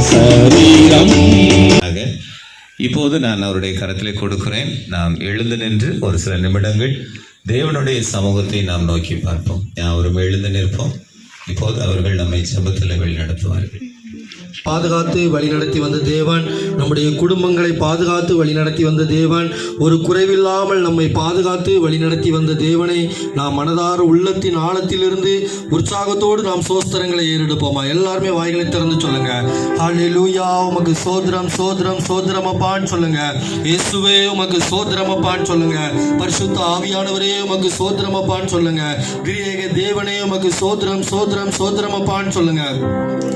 சரீரம். இப்போது நான் அவருடைய கரத்திலே கொடுக்கிறேன். நாம் எழுந்து நின்று ஒரு சில நிமிடங்கள் தேவனுடைய சமூகத்தை நாம் நோக்கி பார்ப்போம். யாவரும் எழுந்து நிற்போம். இப்போது அவர்கள் நம்மை சபத்தில் வழி நடத்துவார்கள் பாதுகாத்து வழிநடத்தி வந்த தேவன் நம்முடைய குடும்பங்களை பாதுகாத்து வழிநடத்தி வந்த தேவன். ஒரு குறைவில்லாமல் நம்மை பாதுகாத்து வழிநடத்தி வந்த தேவனை நாம் மனதார உள்ளத்தின் ஆழத்திலிருந்து உற்சாகத்தோடு நாம் சோஸ்திரங்களை ஏறெடுப்போமா? எல்லாருமே வாய்களை திறந்து சொல்லுங்க. ஹalleluya உமக்கு சோதரம் சோதரம் சோதரமப்பான்னு சொல்லுங்க. இயேசுவே உமக்கு சோதரமப்பான்னு சொல்லுங்க. பரிசுத்த ஆவியானவரே உமக்கு சோதரமப்பான்னு சொல்லுங்க. கிரியேக தேவனே உமக்கு சோதரம் சோதரம் சோதரமப்பான்னு சொல்லுங்க.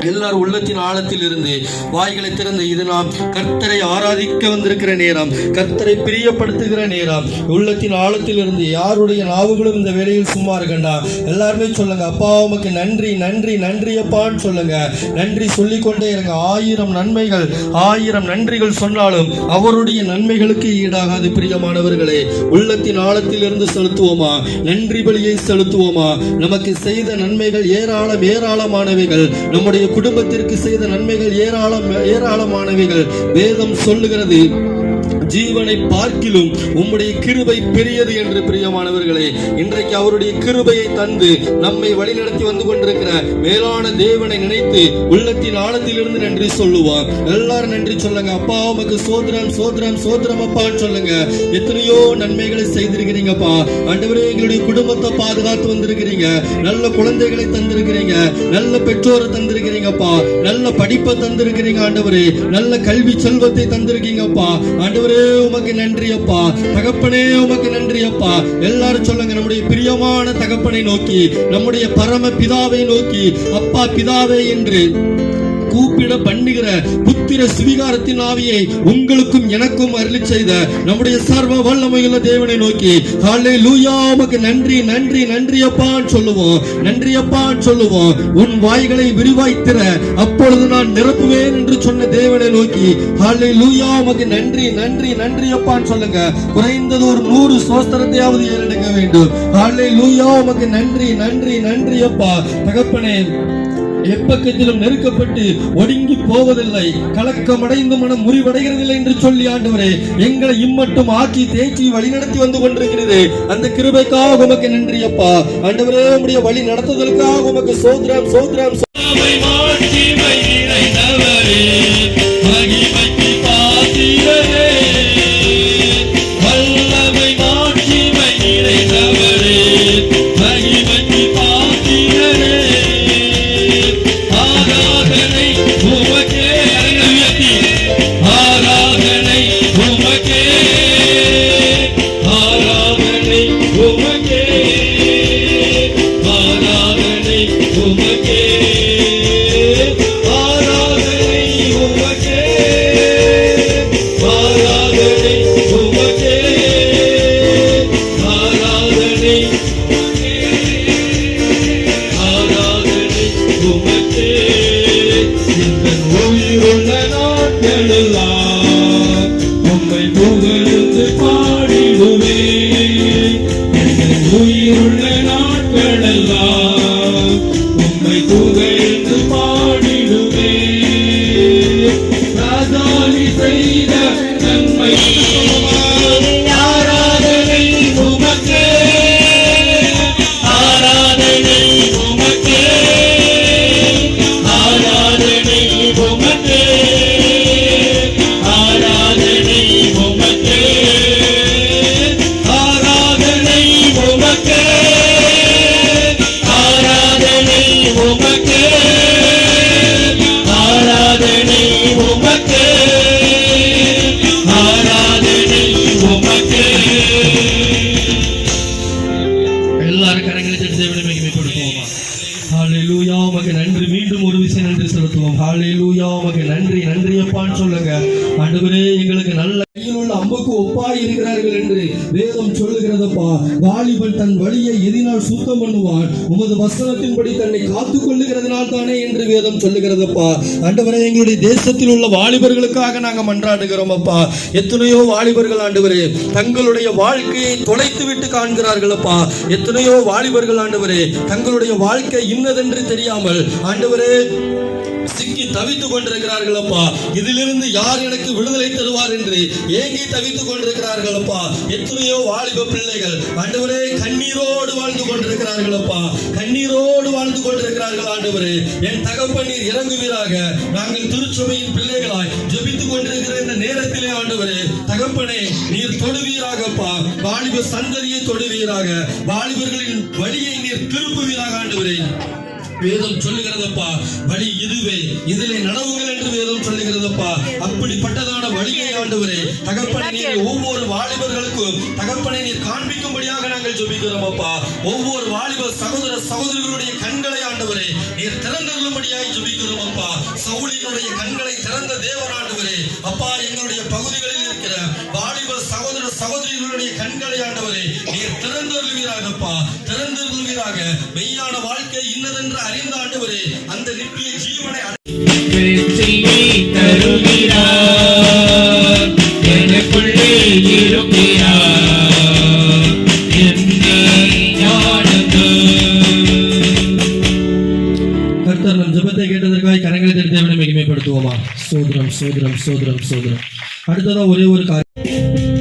எல்லார் உள்ளத்தின் காலத்தில் இருந்து வாய்களை திறந்து இது நாம் கர்த்தரை ஆராதிக்க வந்திருக்கிற நேரம் கர்த்தரை பிரியப்படுத்துகிற நேரம். உள்ளத்தின் ஆழத்தில் இருந்து யாருடைய நாவுகளும் இந்த வேலையில் சும்மா இருக்கண்டா எல்லாருமே சொல்லுங்க அப்பா உமக்கு நன்றி நன்றி நன்றி அப்பான்னு சொல்லுங்க. நன்றி சொல்லிக்கொண்டே இருங்க. ஆயிரம் நன்மைகள் ஆயிரம் நன்றிகள் சொன்னாலும் அவருடைய நன்மைகளுக்கு ஈடாகாது பிரியமானவர்களே. உள்ளத்தின் ஆழத்தில் இருந்து செலுத்துவோமா? நன்றி பலியை செலுத்துவோமா? நமக்கு செய்த நன்மைகள் ஏராளம் ஏராளமானவைகள். நம்முடைய குடும்பத்திற்கு செய்த நன்மைகள் ஏராளம் ஏராளமானவைகள். வேதம் சொல்லுகிறது. ஜீவனை பார்க்கிலும் உம்முடைய கிருபை பெரியது என்று பிரியமானவர்களே இன்றைக்கு அவருடைய கிருபையை தந்து நம்மை வழிநடத்தி வந்து கொண்டிருக்கிற மேலான தேவனை நினைத்து உள்ளத்தின் ஆழத்திலிருந்து நன்றி சொல்லுவான் எல்லாரும் நன்றி சொல்லுங்க. அப்பா உமக்கு சோதரம் சோதரம் சோதரம் அப்பான்னு சொல்லுங்க. எத்தனையோ நன்மைகளை செய்திருக்கிறீங்கப்பா. ஆண்டவரே எங்களுடைய குடும்பத்தை பாதுகாத்து வந்திருக்கிறீங்க. நல்ல குழந்தைகளை தந்திருக்கிறீங்க. நல்ல பெற்றோரை தந்திருக்கிறீங்கப்பா. நல்ல படிப்பை தந்திருக்கிறீங்க ஆண்டவரே. நல்ல கல்வி செல்வத்தை தந்திருக்கீங்கப்பா. ஆண்டவரே உமக்கு நன்றி அப்பா. தகப்பனே உமக்கு நன்றி அப்பா. எல்லாரும் சொல்லுங்க நம்முடைய பிரியமான தகப்பனை நோக்கி நம்முடைய பரம பிதாவை நோக்கி அப்பா பிதாவே என்று. கூப்பிட பண்ணுகிற புத்திர சுவிகாரத்தின் ஆவியை உங்களுக்கும் எனக்கும் அருளி செய்த நம்முடைய சர்வ வல்லமையுள்ள தேவனை நோக்கி காலை லூயா உமக்கு நன்றி நன்றி நன்றி அப்பான்னு சொல்லுவோம். நன்றி அப்பான்னு சொல்லுவோம். உன் வாய்களை விரிவாய்த்திர அப்பொழுது நான் நிரப்புவேன் என்று சொன்ன தேவனை நோக்கி காலை லூயா உமக்கு நன்றி நன்றி நன்றி அப்பான்னு சொல்லுங்க. குறைந்தது ஒரு நூறு சோஸ்திரத்தையாவது ஏறெடுக்க வேண்டும். காலை லூயா உமக்கு நன்றி நன்றி நன்றி அப்பா தகப்பனே எப்பக்கத்திலும் நெருக்கப்பட்டு ஒடுங்கி போவதில்லை. கலக்கமடைந்து மனம் முறிவடைகிறதில்லை என்று சொல்லி ஆண்டவரே எங்களை இம்மட்டும் ஆக்கி தேய்ச்சி வழி வந்து கொண்டிருக்கிறது. அந்த கிருபைக்காக உமக்கு நன்றியப்பா ஆண்டவரே உடைய வழி நடத்துதலுக்காக உமக்கு சோத்ராம் சோத்ராம். எழலாம் உம்மை புகழ்ந்து பாடிடுவே எங்கள் உயிருள்ள நாட்களெல்லாம் உம்மை புகழ்ந்து பாடிடுவே ராதாலி செய்த நன்மை. நன்றி சொல்லுங்க. ஆண்டவரே எங்களுக்கு நல்ல கையில் உள்ள அம்புக்கு ஒப்பாய் இருக்கிறார்கள் என்று வேதம் சொல்லுகிறதப்பா. வாலிபன் தன் வழியை எதினால் சுத்தம் பண்ணுவான். உமது வசனத்தின்படி தன்னை காத்து கொள்ளுகிறதுனால் தானே என்று வேதம் சொல்லுகிறதப்பா. ஆண்டவரே எங்களுடைய தேசத்தில் உள்ள வாலிபர்களுக்காக நாங்கள் மன்றாடுகிறோம் அப்பா எத்தனையோ வாலிபர்கள் ஆண்டவரே தங்களுடைய வாழ்க்கையை தொலைத்து விட்டு காண்கிறார்கள் அப்பா எத்தனையோ வாலிபர்கள் ஆண்டவரே தங்களுடைய வாழ்க்கை இன்னதென்று தெரியாமல் ஆண்டவரே சிக்கி தவித்துக் கொண்டிருக்கிறார்கள் அப்பா இதிலிருந்து யார் எனக்கு விடுதலை தருவார் என்று ஏங்கி தவித்துக் கொண்டிருக்கிறார்கள் அப்பா எத்தனையோ வாலிப பிள்ளைகள் ஆண்டவரே கண்ணீரோடு வாழ்ந்து கொண்டிருக்கிறார்கள் அப்பா கண்ணீரோடு வாழ்ந்து கொண்டிருக்கிறார்கள் ஆண்டவரே. என் தகப்பனீர் இறங்குவீராக. நாங்கள் திருச்சபையின் பிள்ளைகளாய் ஜபித்துக் கொண்டிருக்கிற இந்த நேரத்திலே ஆண்டவரே தகப்பனே நீர் தொடுவீராகப்பா. வாலிப சந்ததியை தொடுவீராக. வாலிபர்களின் வழியை நீர் திருப்புவீராக ஆண்டவரே. வேதம் சொல்லுகிறதப்பா. வழி இதுவே. இதிலே நடவுங்கள் என்று வேதம் சொல்லுகிறதப்பா. அப்படிப்பட்டதான் வழியை ஆண்டவரே. தகப்பனை நீர் ஒவ்வொரு வாலிபர்களுக்கும் தகப்பனை நீர் காண்பிக்கும்படியாக நாங்கள் ஜெபிக்கிறோம் அப்பா. ஒவ்வொரு வாலிப சகோதர சகோதரிகளுடைய கண்களை ஆண்டவரே நீர் திறந்தருளும்படியாய் ஜெபிக்கிறோம் அப்பா. சவுலினுடைய கண்களை திறந்த தேவன் ஆண்டவரே அப்பா எங்களுடைய பகுதிகளில் இருக்கிற வாலிப சகோதர சகோதரிகளுடைய கண்களை ஆண்டவரே நீர் திறந்தருளுவீராகப்பா திறந்தருளுவீராக. மெய்யான வாழ்க்கை இன்னதென்று அறிந்த ஆண்டவரே அந்த நித்திய ஜீவனை தேவனை சோதரம் சோதரம் சோதரம் சோதரம். அடுத்ததான் ஒரே ஒரு காரியம்.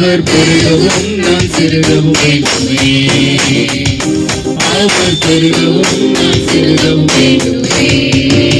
அவர் பெருகவும் நான் சிறுகவும் வேண்டுமே. அவர் பெருகவும் நான் சிறுகவும் வேண்டுமே.